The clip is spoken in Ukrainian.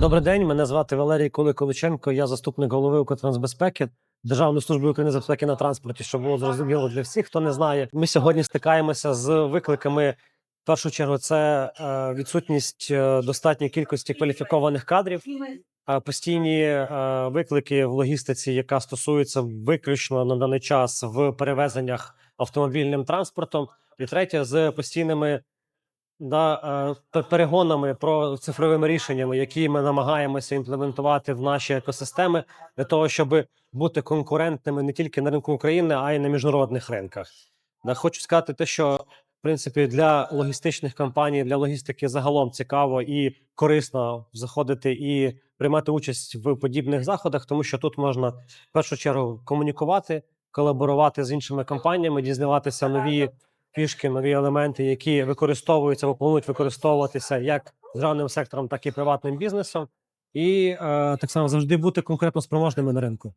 Добрий день, мене звати Валерій Куликоличенко, я заступник голови Укртрансбезпеки Державної служби України з безпеки на транспорті, щоб було зрозуміло для всіх, хто не знає. Ми сьогодні стикаємося з викликами. В першу чергу, це е, відсутність е, достатньої кількості кваліфікованих кадрів, постійні е, виклики в логістиці, яка стосується виключно на даний час в перевезеннях автомобільним транспортом, і третє з постійними да, е, перегонами про цифровими рішеннями, які ми намагаємося імплементувати в наші екосистеми для того, щоб бути конкурентними не тільки на ринку України, а й на міжнародних ринках. Да, хочу сказати те, що в принципі для логістичних компаній, для логістики загалом цікаво і корисно заходити і приймати участь в подібних заходах, тому що тут можна в першу чергу комунікувати, колаборувати з іншими компаніями, дізнаватися нові фішки, нові елементи, які використовуються або планують використовуватися як державним сектором, так і приватним бізнесом, і е, так само завжди бути конкретно спроможними на ринку.